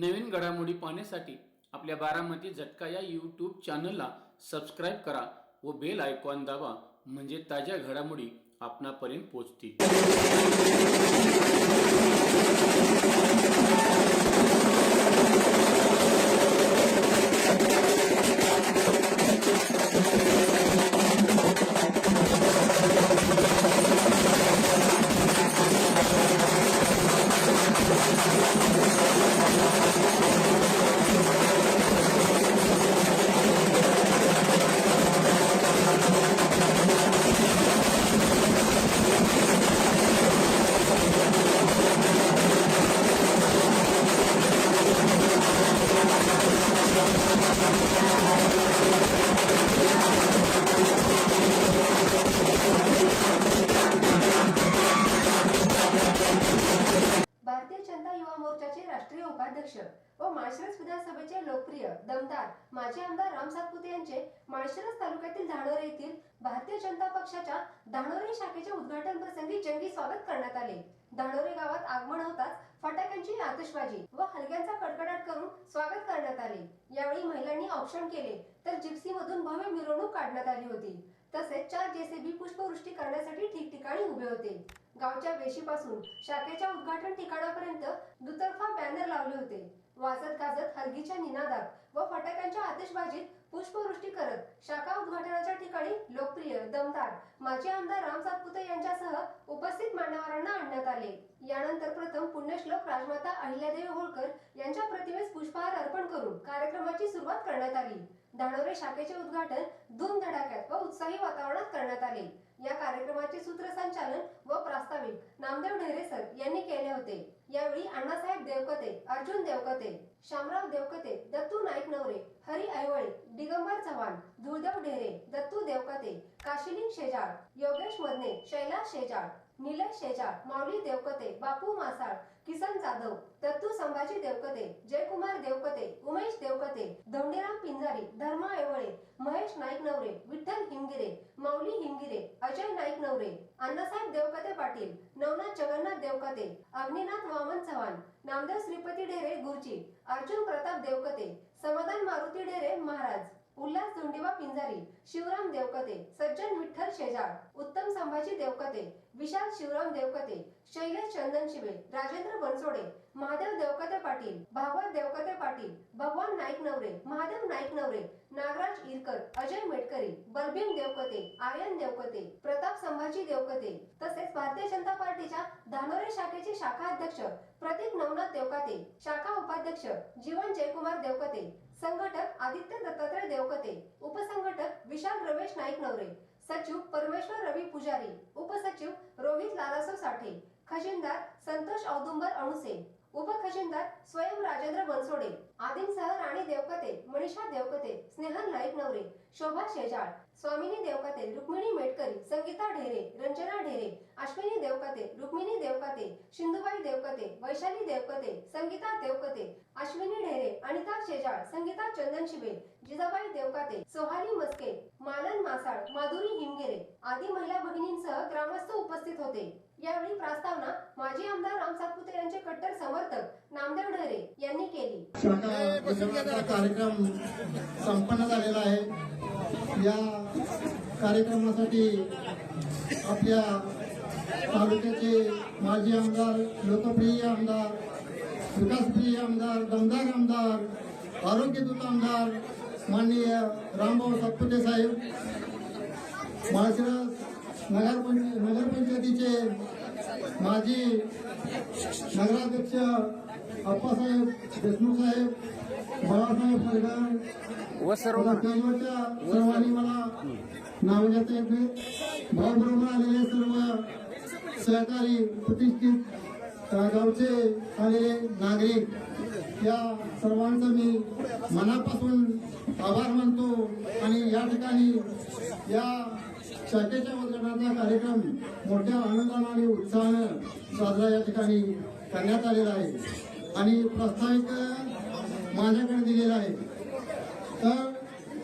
नवीन घडामोडी पाहण्यासाठी आपल्या बारामती झटका या यूट्यूब चॅनलला सबस्क्राईब करा व बेल आयकॉन दाबा म्हणजे ताज्या घडामोडी आपणापर्यंत पोहोचतील. राम सातपुते यांचे माळशिरस तालुक्यातील धानोरे येथील भारतीय जनता पक्षाच्या धानोरे शाखेच्या उद्घाटन प्रसंगी जंगी स्वागत करण्यात आले. धानोरे गावात आगमन होताच फटाक्यांची आतिषबाजी व हलग्यांचा कडकडाट करून स्वागत करण्यात आले. यावेळी महिलांनी औक्षण केले तर जिप्सी मधून भव्य मिरवणूक काढण्यात आली होती. तसेच चार जेसीबी पुष्पवृष्टी करण्यासाठी ठिकठिकाणी उभे होते. गावच्या वेशीपासून शाखेच्या उद्घाटन ठिकाणापर्यंत दुतर्फा बॅनर लावले होते. वाजत गाजत हलगीच्या निनादात व फटाक्यांच्या आतिषबाजीत पुष्पवृष्टी करत शाखा उद्घाटनाच्या ठिकाणी लोकप्रिय दमदार माजी आमदार राम सातपुते यांच्यासह उपस्थित मान्यवरांना आणण्यात आले. यानंतर प्रथम पुण्यश्लोक राजमाता अहिल्यादेवी होळकर यांच्या प्रतिमेस पुष्पहार अर्पण करून कार्यक्रमाची सुरुवात करण्यात आली. धानोरे शाखेचे उद्घाटन धूमधडाक्यात व उत्साही वातावरणात करण्यात आले. कार्यक्रमाचे सूत्रसंचालन व प्रास्ताविक नामदेव ढेरे सर यांनी केले होते. यावेळी अण्णासाहेब देवकते अर्जुन देवकते शामराव देवकते दत्तू नाईक नवरे हरी ऐवळे दिगंबर चव्हाण धुळदेव ढेरे दत्तू देवकते काशिलिंग शेजाळ योगेश मदने शैला शेजाळ निलेश शेजाळ माऊली देवकते बापू मासाळ किसन जाधव दत्तू संभाजी देवकते जयकुमार देवकते उमेश देवकते धोंडीराम पिंजारी धर्मा ऐवळे महेश नाईक नवरे विठ्ठल हिमगिरे माऊली हिमगिरे अजय नाईक नवरे अण्णासाहेब देवकते पाटील नवनाथ जगन्नाथ देवकते अग्निनाथ वामन चव्हाण नामदेव श्रीपती ढेरे गुरुजी अर्जुन प्रताप देवकते समाधान मारुती ढेरे महाराज. उल्हास धोंडीबा पिंजारी शिवराम देवकते सज्जन विठ्ठल शेजाळ उत्तम संभाजी देवकते विशाल शिवराम देवकते शैलेश चंदन शिवे राजेंद्र बनसोडे महादेव देवकते पाटील भागवत देवकते पाटील भगवान नाईक नवरे महादेव नाईक नवरे नागराज इरकर अजय मेटकरी बलबीम देवकते आर्यन देवकते प्रताप संभाजी देवकते तसेच भारतीय जनता पार्टीच्या धानोरे शाखेचे शाखा अध्यक्ष प्रतीक नवनाथ देवकते शाखा उपाध्यक्ष जीवन जयकुमार देवकते संघ आदित्य दत्तात्रय देवकते उपसंघटक विशाल रमेश नाईक नवरे सचिव परमेश्वर रवी पुजारी उपसचिव रोहित लालासो साठे खजिनदार संतोष औदुंबर अणुसे उपखजिनदार स्वयं राजेंद्र बनसोडे आदिमसह राणी देवकते मनीषा देवकते स्नेहल नाईक नवरे शोभा शेजाळ स्वामिनी देवकते रुक्मिणी मेटकरी संगीता ढेरे रंजना ढेरे अश्विनी देवकते रुक्मिणी देवकते सिंधुबाई देवकते वैशाली देवकते संगीता देवकते अश्विनी ढेरे अनिता शेजाळ संगीता चंदन शिबे जिजाबाई देवकाते सोहाली मस्के मालन मासाळ माधुरी हिमगिरे आदी महिला भगिनींसह ग्रामस्थ उपस्थित होते. यावेळी प्रस्तावना माजी आमदार राम सातपुते यांचे कट्टर समर्थक नामदेव ढेरे यांनी केली. कार्यक्रम संपन्न झालेला आहे. या कार्यक्रमासाठी आपल्या तालुक्याचे माजी आमदार लोकप्रिय आमदार विकासप्रिय आमदार दमदार आमदार आरोग्यदूत आमदार माननीय रामभाऊ सातपुते साहेब माळशिरस नगरपंच नगरपंचायतीचे माजी नगराध्यक्ष अप्पासाहेब देशमुख साहेब बाळासाहेब सरगर व सर्व स्टेजवरच्या सर्वांनी मला नाव घेता येत. भाऊबरोबर आलेले सर्व सहकारी प्रतिष्ठित गावचे आलेले नागरिक या सर्वांचं मी मनापासून आभार मानतो आणि या ठिकाणी या शाखेच्या उद्घाटनाचा कार्यक्रम मोठ्या आनंदानं आणि उत्साहानं साजरा या ठिकाणी करण्यात आलेला आहे आणि प्रस्तावित माझ्याकडे दिलेला आहे. तर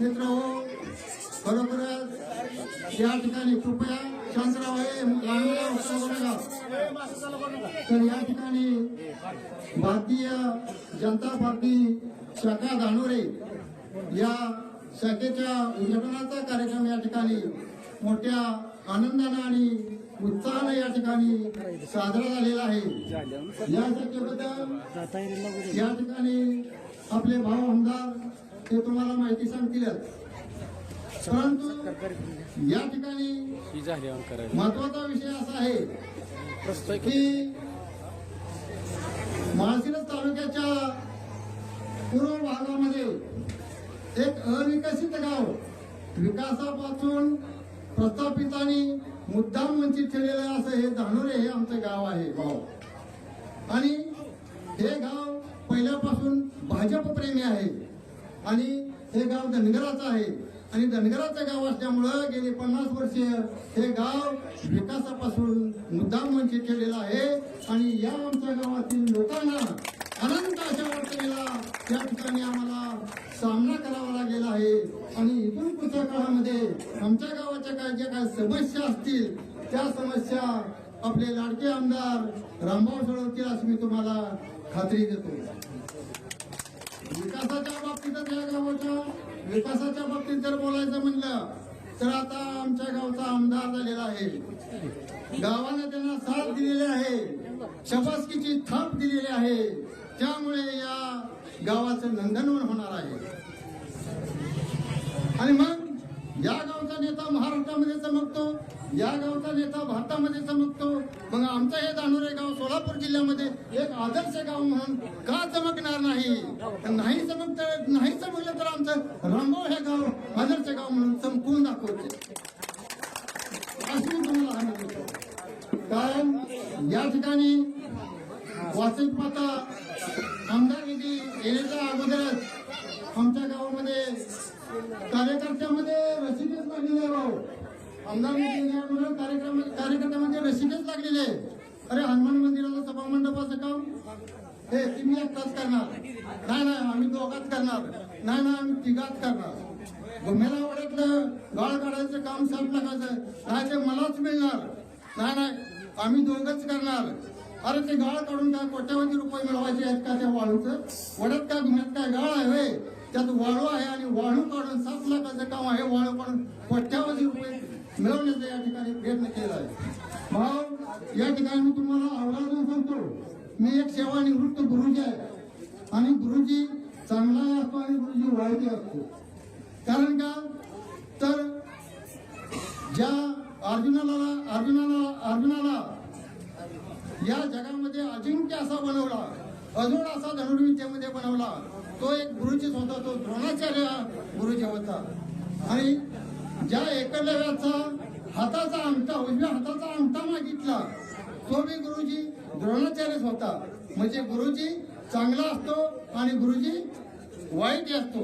मित्र खरोखरच या ठिकाणी कृपया शांतराव आहे. तर या ठिकाणी भारतीय जनता पार्टी शाखा धानोरे या शाखेच्या उद्घाटनाचा कार्यक्रम या ठिकाणी मोठ्या आनंदानं आणि उत्साहानं या ठिकाणी साजरा झालेला आहे. या शाखेबद्दल या ठिकाणी आपले भाऊ आमदार ते तुम्हाला माहिती सांगतीलच. परंतु या ठिकाणी महत्त्वाचा विषय असा आहे की? माळशिरस तालुक्याच्या पूर्व भागामध्ये एक अविकसित गाव विकासापासून प्रस्थापित आणि मुद्दाम वंचित ठेवलेलं असं हे धानोरे हे आमचं गाव आहे गाव आणि हे गाव पहिल्यापासून भाजप प्रेमी आहे आणि हे गाव धनगराचं आहे. आणि धनगराचं गाव असल्यामुळं गेली पन्नास वर्षे हे गाव विकासापासून मुद्दाम वंचित केलेलं आहे. आणि या आमच्या गावातील लोकांना अनंत अशा अडचणीला त्या ठिकाणी आम्हाला सामना करावा लागलेला आहे. आणि इथून पुढच्या काळामध्ये आमच्या गावाच्या काय ज्या काय समस्या असतील त्या समस्या आपले लाडके आमदार रामभाऊ सोडवतील असं मी तुम्हाला खात्री देतो. विकासाच्या बाबतीतच या गावाच्या विकासाच्या बाबतीत जर बोलायचं म्हणलं तर आता आमच्या गावचा आमदार झालेला आहे. गावाने त्यांना साथ दिलेली आहे. शबासकीची थाप दिलेली आहे. त्यामुळे या गावाचं नंदनवन होणार आहे. आणि मग या गावचा नेता महाराष्ट्रामध्ये चमकतो या गावचा नेता भारतामध्ये चमकतो. मग आमचं हे दानोरे गाव सोलापूर जिल्ह्यामध्ये एक आदर्श गाव म्हणून का चमकणार नाही? नाही चमकत नाही चमकलं तर आमचं रामभाऊ हे गाव आदर्श गाव म्हणून चमकून दाखवते. अशी तुम्हाला सांगत कारण या ठिकाणी वाचिक माता आमदार निधी येण्याच्या अगोदरच आमच्या गावामध्ये कार्यकर्त्यामध्ये रसिकेच लागलेले आहे भाऊ. आमदार कार्यक्रम कार्यकर्त्यामध्ये रसिकेच लागलेले आहे. अरे हनुमान मंदिराला सभा मंडपाचं काम हे तुम्ही एकटाच करणार. नाही नाही आम्ही दोघात करणार. नाही नाही आम्ही तिघात करणार. गुम्याला वड्यातलं गाळ काढायचं काम साफ लागायचं नाही ते मलाच मिळणार. नाही नाही आम्ही दोघच करणार. अरे ते गाळ काढून काय कोट्यावधी रुपये मिळवायचे आहेत का त्या वाळूचं? वड्यात काय गुन्ह्यात काय गाळ आहे त्यात वाळू आहे आणि वाळू काढून सात लाखाचं काम आहे. वाळू काढून कोट्यावधी रुपये मिळवण्याचा या ठिकाणी प्रयत्न केला आहे. भाऊ या ठिकाणी मी तुम्हाला आवर्जून सांगतो मी एक सेवानिवृत्त गुरुजी आहे. आणि गुरुजी चांगला असतो आणि गुरुजी वाईट असतो. कारण का? तर ज्या अर्जुनाला अर्जुनाला अर्जुनाला या जगामध्ये अजिंक्य असा बनवला अजून असा धनुर्विद्येमध्ये बनवला तो एक गुरुजी होता तो द्रोणाचार्य गुरुजी होता. आणि ज्या एकलव्याचा हाताचा अंगठा उजव्या हाताचा अंगठा मागितला तो बी गुरुजी द्रोणाचार्यच होता. म्हणजे गुरुजी चांगला असतो आणि गुरुजी वाईट असतो.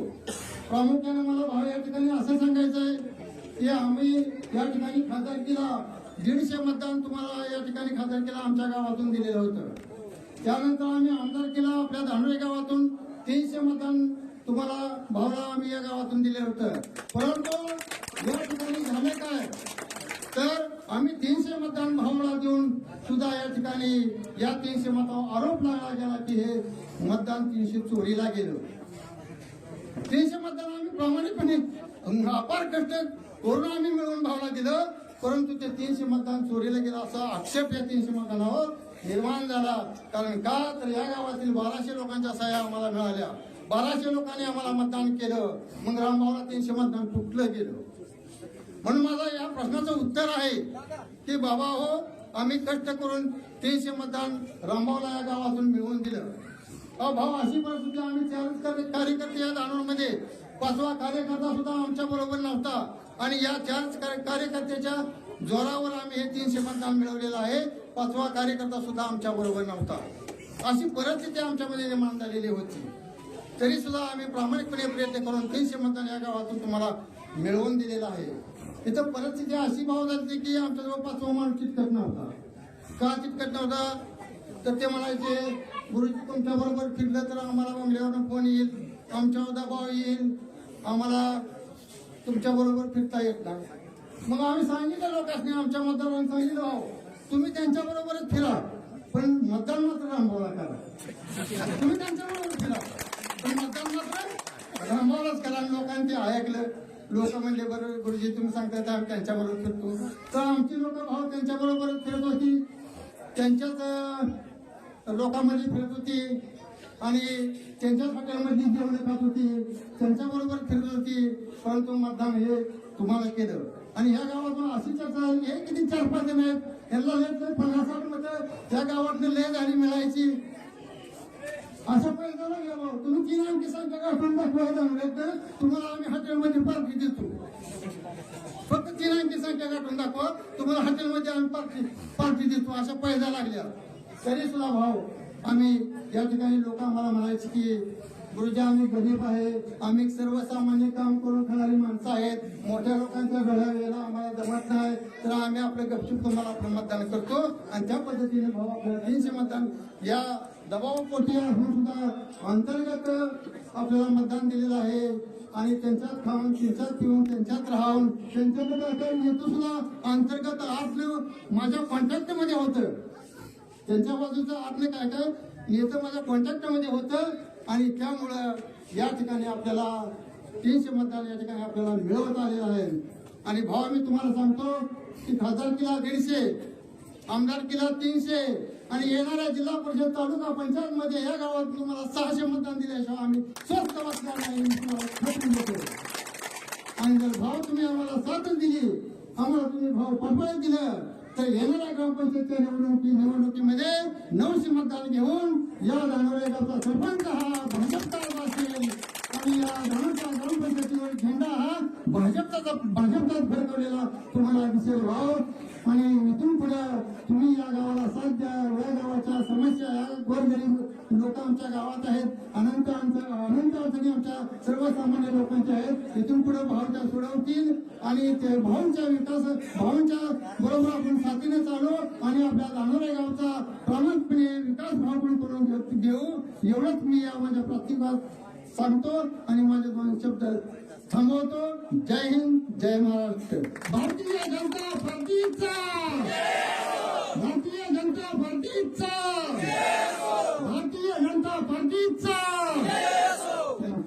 प्रामुख्याने मला भाव या ठिकाणी असं सांगायचं आहे की आम्ही या ठिकाणी खासदारकीला दीडशे मतदान तुम्हाला या ठिकाणी खासदारकीला आमच्या गावातून दिलेलं होतं. त्यानंतर आम्ही आमदारकीला आपल्या धानवे गावातून. तीनशे मतदान तुम्हाला भावला आम्ही या गावातून दिले होतं. परंतु या ठिकाणी झाले काय? तर आम्ही तीनशे मतदान भावला देऊन सुद्धा या ठिकाणी या तीनशे मतावर आरोप लागला गेला की हे मतदान तीनशे चोरीला गेलं. तीनशे मतदान आम्ही प्रामाणिकपणे अपार कष्ट करून आम्ही मिळवून भावला दिलं परंतु ते तीनशे मतदान चोरीला गेलं असा आक्षेप या तीनशे मतदानावर निर्माण झाला. कारण का तर या गावातील बाराशे लोकांच्या सह्या आम्हाला मिळाल्या. बाराशे लोकांनी आम्हाला मतदान केलं. मग रामभाऊला तीनशे मतदान तुटलं गेलं. म्हणून माझा या प्रश्नाचं उत्तर आहे की बाबा हो आम्ही कष्ट करून तीनशे मतदान रामभाऊला या गावातून मिळवून दिलं. अहो भाऊ अशी परिस्थिती आम्ही चारच कार्यकर्ते या दानोरमध्ये पाचवा कार्यकर्ता सुद्धा आमच्या बरोबर नव्हता. आणि या चार कार्य- कार्यकर्त्याच्या जोरावर आम्ही हे तीनशे मतदान मिळवलेलं आहे. पाचवा कार्यकर्ता सुद्धा आमच्या बरोबर नव्हता. अशी परिस्थिती आमच्यामध्ये निर्माण झालेली होती. तरी सुद्धा आम्ही प्रामाणिकपणे प्रयत्न करून तीनशे मतदान या गावातून तुम्हाला मिळवून दिलेलं आहे. इथं परिस्थिती अशी भाव झाली की आमच्याजवळ पाचवा माणूस चिटकत नव्हता. का चिटकत नव्हता? तर ते म्हणायचे गुरुजी तुमच्या बरोबर फिरलं तर आम्हाला बंगल्यावरनं फोन येईल आमच्यावर दबाव येईल. आम्हाला तुमच्या बरोबर फिरता येत नाही. मग आम्ही सांगितलं लोकांनी आमच्या मतदारांनी सांगितलं भाऊ तुम्ही त्यांच्या बरोबरच फिरा. पण मतदान मात्र रामभाऊला करा. तुम्ही त्यांच्या बरोबर फिरा. पण मतदान मात्र रामभाऊलाच करा. लोकांनी ते ऐकलं. लोक म्हणले बरोबर गुरुजी तुम्ही सांगताय आम्ही त्यांच्या बरोबर फिरतो. तर आमची लोक भाऊ त्यांच्या बरोबरच फिरत होती. त्यांच्याच लोकांमध्ये फिरत होती. आणि त्यांच्याच हॉटेलमध्ये जेवण खात होती त्यांच्याबरोबर फिरत होती. परंतु मतदान हे तुम्हाला केलं. आणि ह्या गावातून अशी चर्चा झाली हे किती चार पाच जण आहेत यांना लय पन्नास साठ मतं त्या गावातनं लय झाली मिळायची. असं पैसा लागला भाऊ. तुम्ही तीन अंकी संख्या गाठून दाखवायला म्हणत तर तुम्हाला आम्ही हॉटेलमध्ये पार्टी देतो. फक्त तीन अंकी संख्या गाठून दाखवा तुम्हाला हॉटेलमध्ये आम्ही पार्टी पार्टी देतो. अशा पैसा लागल्या. तरी सुद्धा भाऊ आम्ही या ठिकाणी लोक आम्हाला म्हणायचे की गुरुजी आम्ही गरीब आहे आम्ही सर्वसामान्य काम करून खाणारी माणसं आहेत. मोठ्या लोकांच्या घड्या वेळेला आम्हाला जमत नाही तर आम्ही आपलं गपचूप तुम्हाला आपलं मतदान करतो. आणि त्या पद्धतीने भाऊ आपल्याला तीनशे मतदान या दबावापोटी असून सुद्धा अंतर्गत आपल्याला मतदान दिलेलं आहे. आणि त्यांच्यात खाऊन त्यांच्यात पिऊन त्यांच्यात राहून त्यांच्याकडे काय सुद्धा अंतर्गत आतलं माझ्या कॉन्टॅक्टमध्ये होतं. त्यांच्या बाजूचं आतलं काय काय येतं माझ्या कॉन्टॅक्टमध्ये होतं. आणि त्यामुळं या ठिकाणी आपल्याला तीनशे मतदान या ठिकाणी आपल्याला मिळवत आलेलं आहे. आणि भाऊ मी तुम्हाला सांगतो की खासदारकीला दीडशे आमदारकीला तीनशे आणि येणाऱ्या जिल्हा परिषद तालुका पंचायत मध्ये या गावात तुम्हाला सहाशे मतदान दिल्याशिवाय आम्ही स्वस्त वाचणार नाही तुम्हाला आणि जर भाव तुम्ही आम्हाला साथ दिली आम्हाला तुम्ही भाव पाठवायला दिलं तर येणाऱ्या ग्रामपंचायतच्या निवडणुकी निवडणुकीमध्ये नऊशे मतदान घेऊन या धानोरे सरपंच हा भाजपचा असेल आणि या धानोरच्या ग्रामपंचायतीवर झेंडा हा भाजपचा भाजपचाच तुम्हाला दिसेल भाव. आणि इथून पुढे तुम्ही या गावाला साथ द्या या गावाच्या समस्या या गोरगरीब लोक आमच्या गावात आहेत. अनंत आमच्या अनंत अडचणी आमच्या सर्वसामान्य लोकांच्या आहेत. इथून पुढे भावच्या सोडवतील. आणि ते भाऊंच्या विकास भाऊंच्या बरोबर आपण साथीने चालू आणि आपल्या धानोरे गावचा प्रामुख्याने विकास भावपूर्ण करून घेऊ. एवढंच मी या माझ्या प्रतिभात सांगतो. आणि माझे दोन शब्द थांबवतो जय हिंद जय महाराष्ट्र. भारतीय जनता पार्टीचा. भारतीय जनता पार्टीचा. भारतीय जनता पार्टीचा.